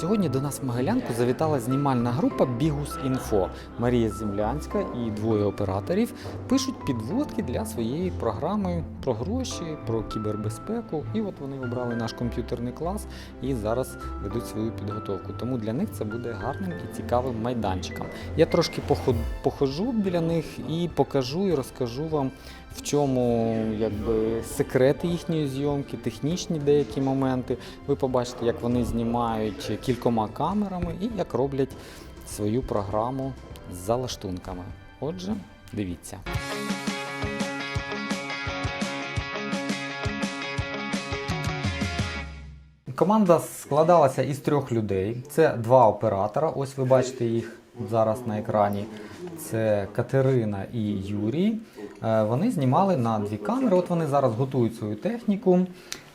Сьогодні до нас в Могилянку завітала знімальна група Бігус Інфо. Марія Землянська і двоє операторів пишуть підводки для своєї програми про гроші, про кібербезпеку. І от вони обрали наш комп'ютерний клас і зараз ведуть свою підготовку. Тому для них це буде гарним і цікавим майданчиком. Я трошки поход- похожу біля них і покажу і розкажу вам, в чому якби секрети їхньої зйомки, технічні деякі моменти. Ви побачите, як вони знімають кількома камерами і як роблять свою програму з залаштунками. Отже, дивіться. Команда складалася із трьох людей. Це два оператора. Ось ви бачите їх зараз на екрані. Це Катерина і Юрій. Е, Вони знімали на дві камери. От вони зараз готують свою техніку.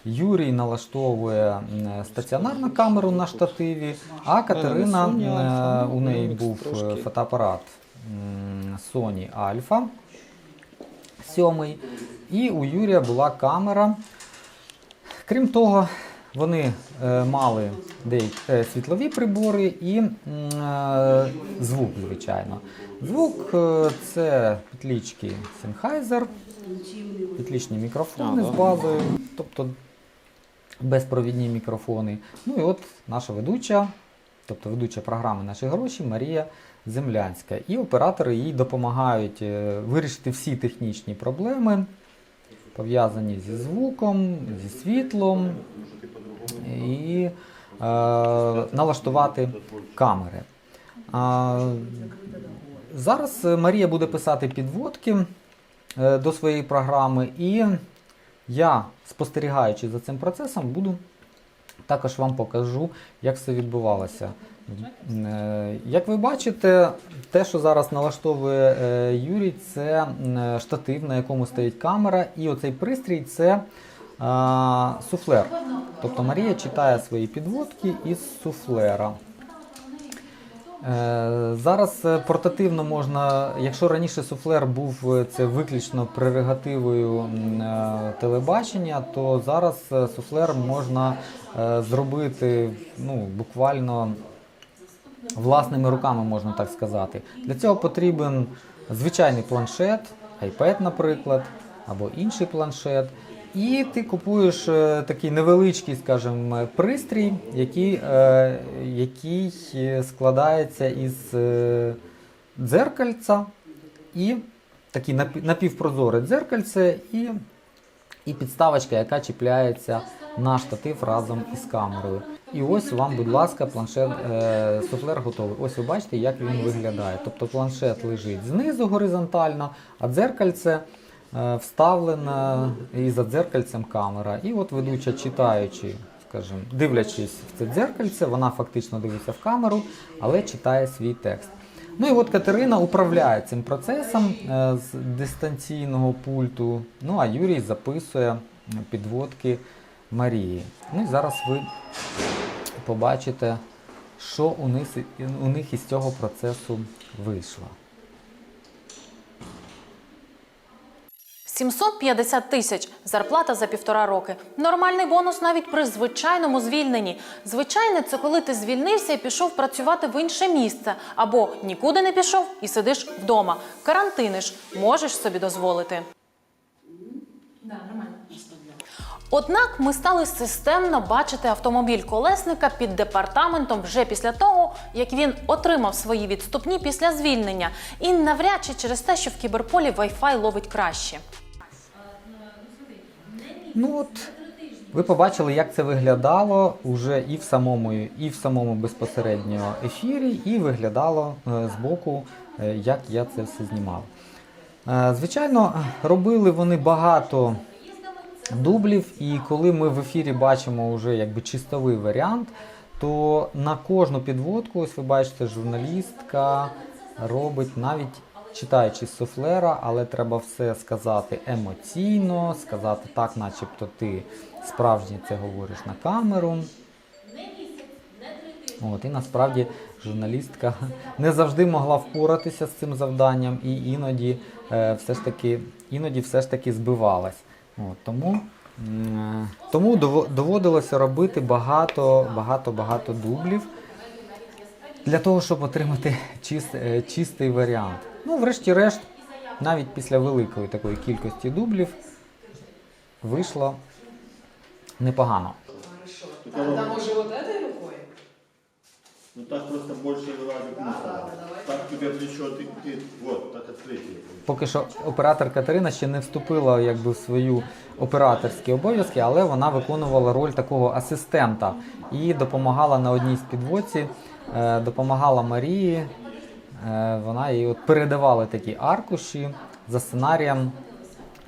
Юрій налаштовує стаціонарну камеру на штативі, а Катерина е, у неї був е, фотоапарат Sony Alpha 7. І у Юрія була камера. Крім того, вони е, мали деякі е, світлові прибори і е, звук, звичайно. Звук е, це петлічки Sennheiser, петлічні мікрофони з базою, тобто безпровідні мікрофони. Ну і от наша ведуча, тобто ведуча програми Наші гроші Марія Землянська. І оператори їй допомагають е, вирішити всі технічні проблеми, пов'язані зі звуком, зі світлом і е, налаштувати камери. А, зараз Марія буде писати підводки е, до своєї програми, і я, спостерігаючи за цим процесом, буду також вам покажу, як все відбувалося. Е, Як ви бачите, те, що зараз налаштовує е, Юрій, це штатив, на якому стоїть камера, і оцей пристрій це суфлер. Тобто Марія читає свої підводки із суфлера. Е, Зараз е, портативно можна, якщо раніше суфлер був е, це виключно прерогативою телебачення, то зараз суфлер можна зробити ну, буквально власними руками, можна так сказати. Для цього потрібен звичайний планшет, iPad, наприклад, або інший планшет. І ти купуєш е, такий невеличкий, скажімо, пристрій, який, е, який е, складається із дзеркальця і напі- напівпрозоре дзеркальце і, і підставочка, яка чіпляється на штатив разом із камерою. І ось вам, будь ласка, планшет е, суфлер готовий. Ось ви бачите, як він виглядає. Тобто планшет лежить знизу горизонтально, а дзеркальце е, вставлено і за дзеркальцем камера. І от ведуча, читаючи, скажімо, дивлячись в це дзеркальце, вона фактично дивиться в камеру, але читає свій текст. Ну і от Катерина управляє цим процесом е, з дистанційного пульту. Ну а Юрій записує підводки Марії. Ну і зараз ви побачите, що у них, у них із цього процесу вийшло. 750 тисяч зарплата за півтора роки. Нормальний бонус навіть при звичайному звільненні. Звичайне це коли ти звільнився і пішов працювати в інше місце, або нікуди не пішов і сидиш вдома. Карантиниш, можеш собі дозволити. Однак ми стали системно бачити автомобіль колесника під департаментом вже після того, як він отримав свої відступні після звільнення, і навряд чи через те, що в кіберполі Wi-Fi ловить краще. Ну от, ви побачили, як це виглядало уже і в самому, і в самому безпосередньо ефірі, і виглядало е, збоку, е, як я це все знімав. Е, Звичайно, робили вони багато дублів, і коли ми в ефірі бачимо вже якби чистовий варіант, то на кожну підводку, ось ви бачите, журналістка робить навіть читаючи суфлера, але треба все сказати емоційно, сказати так, начебто ти справжній це говориш на камеру. От, і насправді журналістка не завжди могла впоратися з цим завданням, і іноді е, все ж таки, іноді все ж таки збивалась. От, тому М, Тому доводилося робити багато, багато, багато дублів для того, щоб отримати чист, е, чистий варіант. Ну, врешті-решт, навіть після великої такої кількості дублів вийшло непогано. Там може рукой? Ну так просто больше вылазит мусора. Так тебе плечо, ты, ты вот, так открыть ее. Поки що оператор Катерина ще не вступила якби, в свою операторські обов'язки, але вона виконувала роль такого асистента і допомагала на одній з підводці, е, допомагала Марії. Е, вона їй от передавала такі аркуші за сценарієм.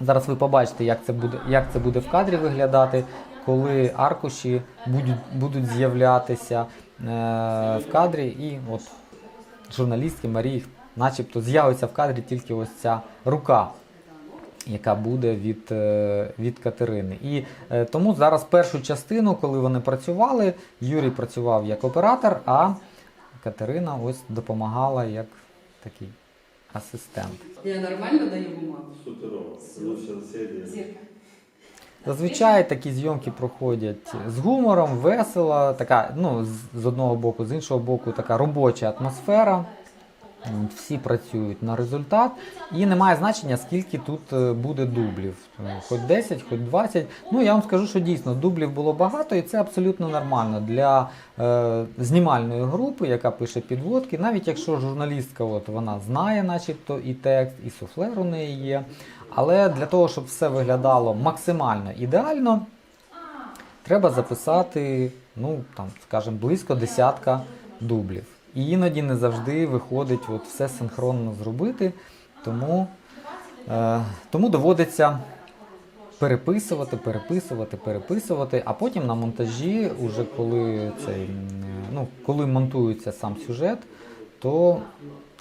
Зараз ви побачите, як це буде, як це буде в кадрі виглядати, коли аркуші будуть, будуть з'являтися е, в кадрі, і от журналістки Марії, начебто, з'явиться в кадрі тільки ось ця рука, яка буде від, е, від Катерини. І е, тому зараз першу частину, коли вони працювали, Юрій працював як оператор, а Катерина ось допомагала як такий асистент. Я нормально даю бумагу? Суперово. Серии. Зазвичай такі зйомки проходять з гумором, весело, така, ну, з- одного боку, з іншого боку, така робоча атмосфера. Всі працюють на результат, і немає значення, скільки тут е, буде дублів. Е, Хоч 10, хоч 20. Ну я вам скажу, що дійсно дублів було багато, і це абсолютно нормально для е, знімальної групи, яка пише підводки. Навіть якщо журналістка, от вона знає, начебто, і текст, і суфлер у неї є. Але для того, щоб все виглядало максимально ідеально, треба записати, ну там, скажімо, близько десятка дублів. І іноді не завжди виходить от все синхронно зробити, тому, е, тому доводиться переписувати, переписувати, переписувати, а потім на монтажі, уже коли цей, ну, коли монтується сам сюжет, то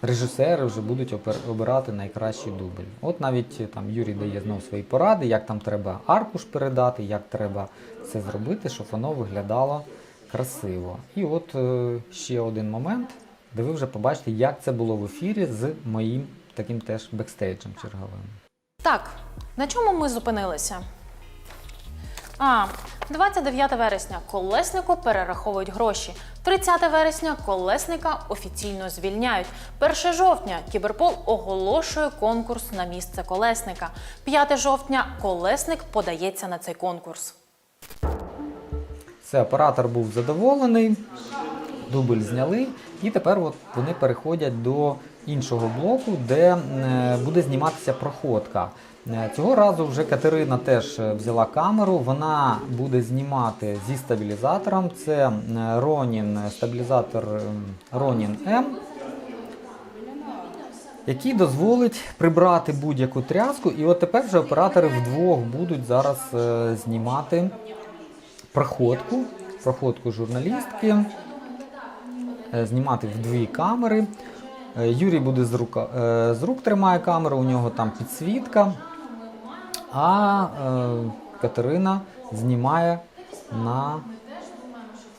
режисери вже будуть опер- обирати найкращий дубль. От навіть е, там Юрій дає знов свої поради, як там треба аркуш передати, як треба це зробити, щоб воно виглядало красиво. І от е, ще один момент, де ви вже побачите, як це було в ефірі з моїм таким теж бекстейджем черговим. Так, на чому ми зупинилися? А, 29 вересня колеснику перераховують гроші. 30 вересня колесника офіційно звільняють. 1 жовтня Кіберпол оголошує конкурс на місце колесника. 5 жовтня колесник подається на цей конкурс. Все, оператор був задоволений, дубль зняли, і тепер от вони переходять до іншого блоку, де е, буде зніматися проходка. Е, Цього разу вже Катерина теж е, взяла камеру. Вона буде знімати зі стабілізатором. Це Ronin, стабілізатор е, Ronin M, який дозволить прибрати будь-яку тряску. І от тепер вже оператори вдвох будуть зараз знімати проходку, проходку журналістки, е, знімати в дві камери. Е, Юрій буде з, рука, е, з рук тримає камеру, у нього там підсвітка, а Катерина знімає на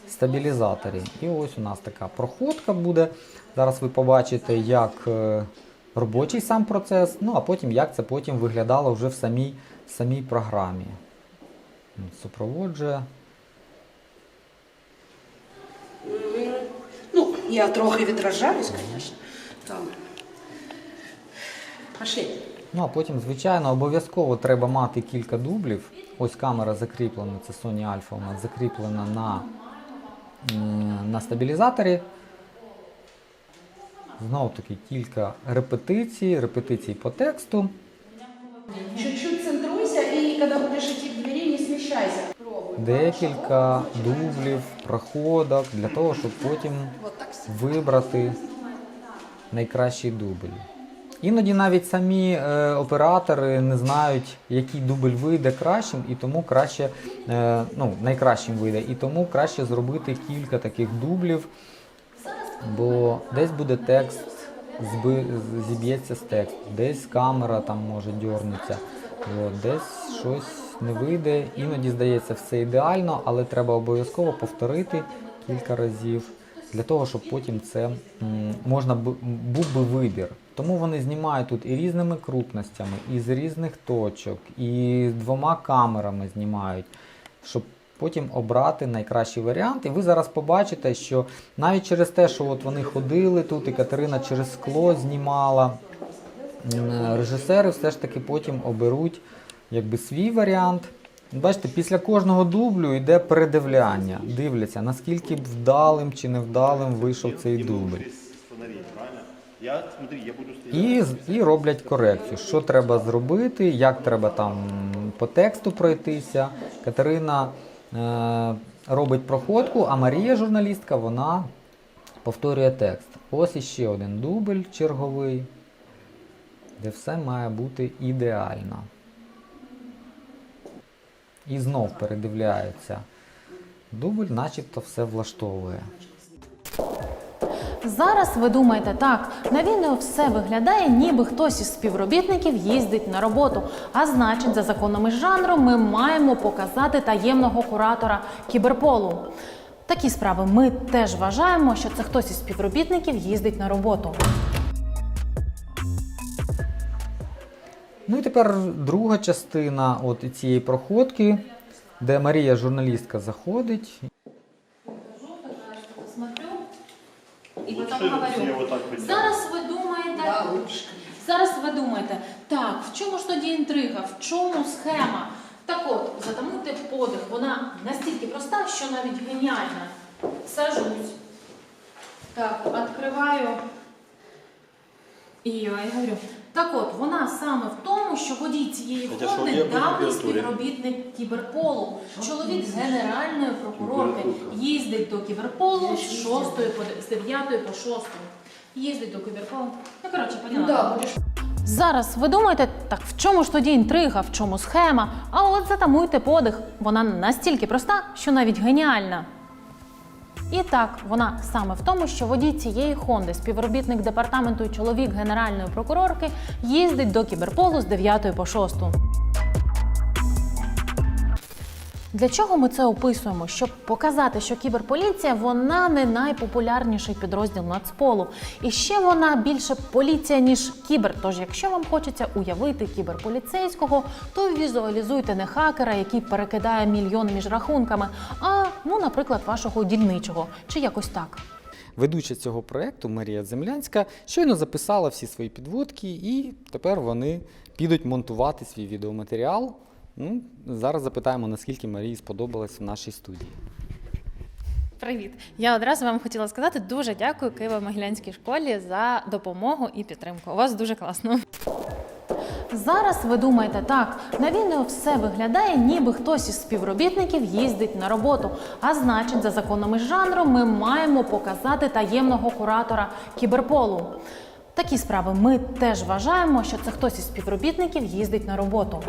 стабілізаторі. І ось у нас така проходка буде. Зараз ви побачите, як робочий сам процес, ну а потім як це потім виглядало вже в самій, в самій програмі. Супроводжує. Ну, я трохи відражаюсь, конечно. Там. Пошли. Ну а потім, звичайно, обов'язково треба мати кілька дублів. Ось камера закріплена, це Sony Alpha нас закріплена на, на стабілізаторі. Знову таки кілька репетицій, репетицій по тексту. Чуть-чуть центруйся и когда будешь идти к двери, не смещайся. Декілька дублів, проходок для того, щоб потім вибрати найкращий дубль. Іноді навіть самі е, оператори не знають, який дубль вийде кращим, і тому краще, е, ну, найкращим вийде, і тому краще зробити кілька таких дублів, бо десь буде текст, зби, зіб'ється з тексту, десь камера там може дьорнутися, десь щось не вийде. Іноді здається все ідеально, але треба обов'язково повторити кілька разів для того, щоб потім це можна був би вибір. Тому вони знімають тут і різними крупностями, і з різних точок, і двома камерами знімають, щоб потім обрати найкращий варіант. І ви зараз побачите, що навіть через те, що от вони ходили тут, і Катерина через скло знімала, режисери все ж таки потім оберуть якби свій варіант. Бачите, після кожного дублю йде передивляння. Дивляться, наскільки б вдалим чи невдалим вийшов цей дубль. І, і роблять корекцію, що треба зробити, як треба там по тексту пройтися. Катерина е, робить проходку, а Марія, журналістка, вона повторює текст. Ось іще один дубль черговий, де все має бути ідеально. І знов передивляється. Дубль, начебто, все влаштовує. Зараз ви думаєте так, на відео все виглядає, ніби хтось із співробітників їздить на роботу. А значить, за законами жанру ми маємо показати таємного куратора кіберполу. Такі справи ми теж вважаємо, що це хтось із співробітників їздить на роботу. Ну і тепер друга частина от цієї проходки, де Марія, журналістка, заходить. І так вот Зараз ви думаєте, зараз ви думаєте, так, в чому ж тоді інтрига, в чому схема? Так от, затамуйте подих, вона настільки проста, що навіть геніальна. Сажусь. Так, відкриваю. І я говорю. Так от, вона саме в тому, що водій цієї Хоча що є по давній співробітник кіберполу. Чоловік з генеральної прокурорки їздить до кіберполу з 6 по з 9 по 6. Їздить до кіберполу. Ну, коротше, Ну поняла. Зараз ви думаєте, так в чому ж тоді інтрига, в чому схема? А от затамуйте подих. Вона настільки проста, що навіть геніальна. І так, вона саме в тому, що водій цієї Хонди, співробітник департаменту і чоловік генеральної прокурорки, їздить до кіберполу з 9 по 6. Для чого ми це описуємо? Щоб показати, що кіберполіція вона не найпопулярніший підрозділ Нацполу. І ще вона більше поліція, ніж кібер. Тож, якщо вам хочеться уявити кіберполіцейського, то візуалізуйте не хакера, який перекидає мільйон між рахунками, а ну, наприклад, вашого дільничого, чи якось так. Ведуча цього проекту Марія Землянська щойно записала всі свої підводки, і тепер вони підуть монтувати свій відеоматеріал. Ну, зараз запитаємо, наскільки Марії сподобалось в нашій студії. Привіт! Я одразу вам хотіла сказати дуже дякую Києво-Могилянській школі за допомогу і підтримку. У вас дуже класно. Зараз ви думаєте так, на відео все виглядає, ніби хтось із співробітників їздить на роботу. А значить, за законами жанру ми маємо показати таємного куратора кіберполу. Такі справи ми теж вважаємо, що це хтось із співробітників їздить на роботу.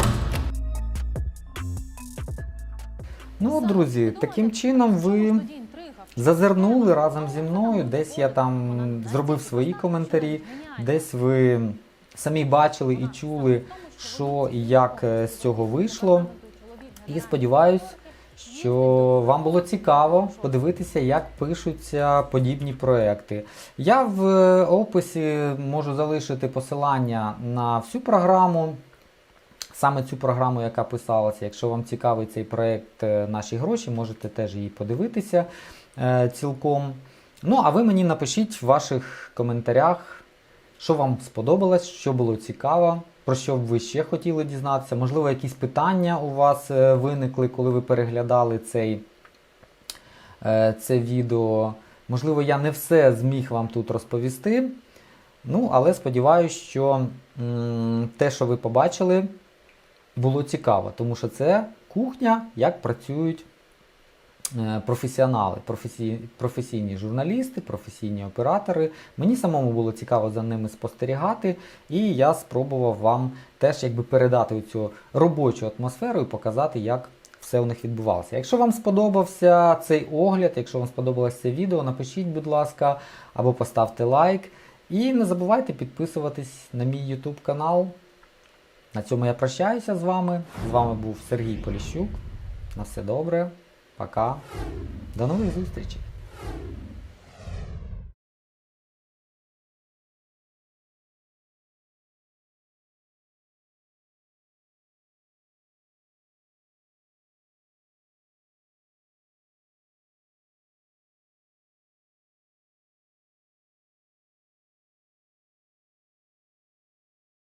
Ну, друзі, таким чином ви зазирнули разом зі мною. Десь я там зробив свої коментарі, десь ви самі бачили і чули, що і як е, з цього вийшло. І сподіваюсь, що вам було цікаво подивитися, як пишуться подібні проекти. Я в е, описі можу залишити посилання на всю програму. Саме цю програму, яка писалася. Якщо вам цікавий цей проект е, Наші гроші, можете теж її подивитися е, цілком. Ну, а ви мені напишіть в ваших коментарях, що вам сподобалось, що було цікаво, про що б ви ще хотіли дізнатися. Можливо, якісь питання у вас е, виникли, коли ви переглядали цей, це відео. Можливо, я не все зміг вам тут розповісти. Ну, але сподіваюся, що те, що ви побачили, було цікаво, тому що це кухня, як працюють е, професіонали, професій, професійні журналісти, професійні оператори. Мені самому було цікаво за ними спостерігати, і я спробував вам теж якби передати цю робочу атмосферу і показати, як все у них відбувалося. Якщо вам сподобався цей огляд, якщо вам сподобалось це відео, напишіть, будь ласка, або поставте лайк. І не забувайте підписуватись на мій YouTube канал. На цьому я прощаюся з вами. З вами був Сергій Поліщук. На все добре. Пока. До нових зустрічей.